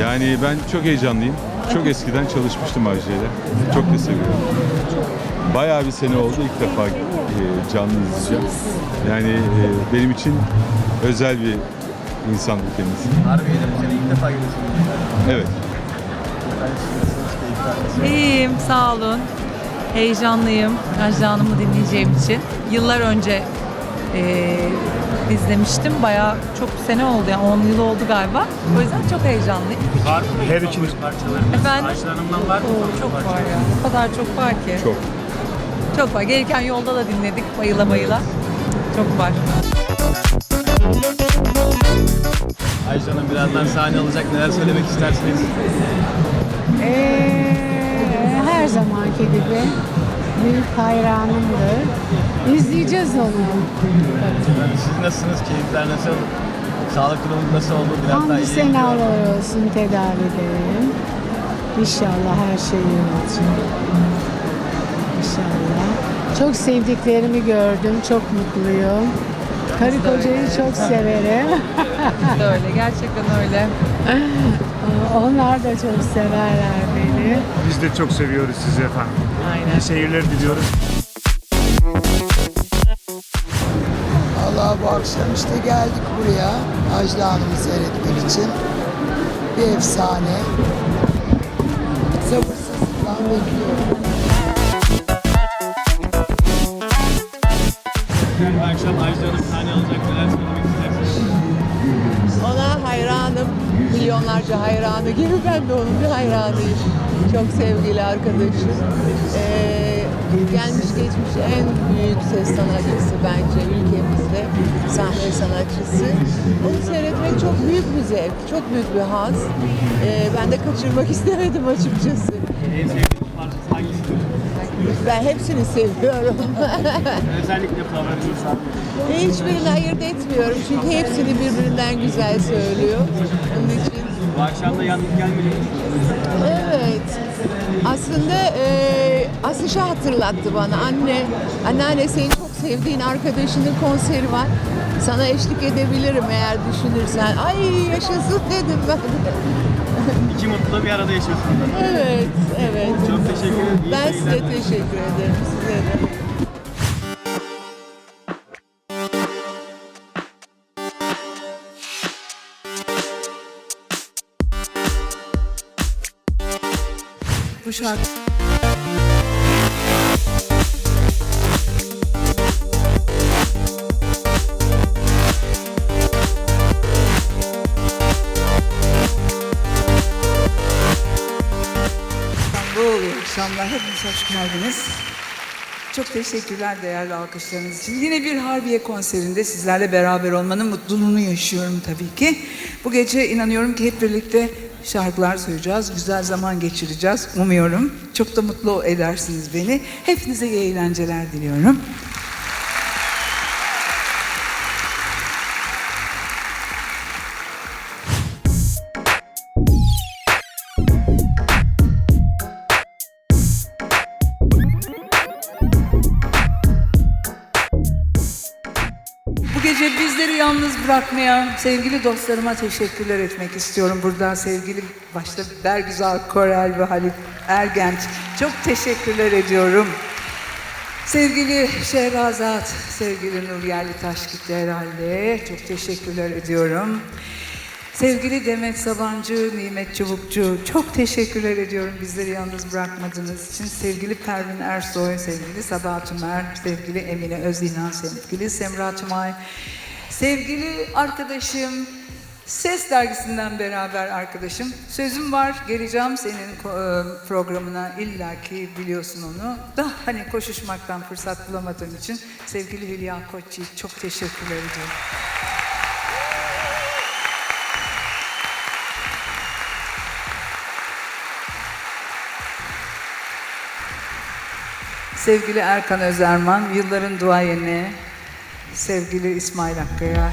Yani ben çok heyecanlıyım. Çok eskiden çalışmıştım Ajda ile. Çok da seviyorum. Bayağı bir sene oldu ilk defa e, canlı izleyeceğim. Yani e, benim için özel bir insan kendisi. Harbiye'de bu sene ilk defa görüyorsunuz. Evet. İyiyim, sağ olun. Heyecanlıyım Ajda Hanım'ı dinleyeceğim için. Yıllar önce eee izlemiştim. Bayağı çok sene oldu yani 10 yıl oldu galiba. O yüzden çok heyecanlıyım. Var mı Her ikimiz parçalarınız? Efendim? Ajda Hanım'dan var mı? Oo, çok var ya. O kadar çok var ki. Çok. Çok var. Gelirken yolda da dinledik bayıla bayıla. Çok var. Ajda Hanım birazdan sahne alacak. Neler söylemek istersiniz? Ee, her zamanki gibi büyük hayranımdır. İzleyeceğiz onu. Siz nasılsınız? Keyifler nasıl? Sağlık durumu nasıl oldu? Biraz daha Hamdü iyi. senalar olsun tedavideyim. İnşallah her şey iyi olacak. İnşallah. Çok sevdiklerimi gördüm. Çok mutluyum. Karı kocayı çok severim. Öyle, gerçekten öyle. Onlar da çok severler beni. Biz de çok seviyoruz sizi efendim. Aynen. İyi seyirler diliyoruz. Allah bu akşam işte geldik buraya Ajda Hanım'ı seyretmek için. Bir efsane. Sabırsızlıkla bekliyorum. Bu akşam Ajda Hanım sahne alacak. Neler söylemek istersiniz? Ona hayranım. Milyonlarca hayranı gibi ben de onun bir hayranıyım. Çok sevgili arkadaşım. Ee, gelmiş geçmiş en büyük ses sanatçısı bence ülkemizde. Sahne sanatçısı. Onu seyretmek çok büyük bir zevk, çok büyük bir haz. Ee, ben de kaçırmak istemedim açıkçası. En sevdiğiniz parçası hangisidir? Ben hepsini seviyorum. Özellikle favoriniz hangisi? Hiçbirini ayırt etmiyorum çünkü hepsini birbirinden güzel söylüyor. Onun için Bu akşam da yalnız gelmediniz. Evet. Aslında e, Asış'ı hatırlattı bana. Anne, anneanne senin çok sevdiğin arkadaşının konseri var. Sana eşlik edebilirim eğer düşünürsen. Ay yaşasın dedim ben. İki mutlu bir arada yaşıyorsunuz. evet, evet. Çok teşekkür ederim. İyi Ben size teşekkür ederim. Size de. Bu şarkı akşamlar. Hepiniz hoş geldiniz. Çok teşekkürler değerli alkışlarınız için. Yine bir Harbiye konserinde sizlerle beraber olmanın mutluluğunu yaşıyorum tabii ki. Bu gece inanıyorum ki hep birlikte şarkılar söyleyeceğiz, güzel zaman geçireceğiz umuyorum. Çok da mutlu edersiniz beni. Hepinize iyi eğlenceler diliyorum. Gece bizleri yalnız bırakmayan sevgili dostlarıma teşekkürler etmek istiyorum. Burada sevgili başta Bergüzar Korel ve Halit Ergenç çok teşekkürler ediyorum. Sevgili Şehrazat, sevgili Nur Yerlitaş gitti herhalde. Çok teşekkürler ediyorum. Sevgili Demet Sabancı, Nimet Çubukçu, çok teşekkürler ediyorum bizleri yalnız bırakmadığınız için. Sevgili Pervin Ersoy, sevgili Sabah Tümer, sevgili Emine Özinan, sevgili Semra Tümay, sevgili arkadaşım, Ses dergisinden beraber arkadaşım. Sözüm var, geleceğim senin e, programına illaki biliyorsun onu. Da hani koşuşmaktan fırsat bulamadığım için sevgili Hülya Koçyi çok teşekkürler ediyorum. Sevgili Erkan Özerman, yılların duayeni, sevgili İsmail Hakkı'ya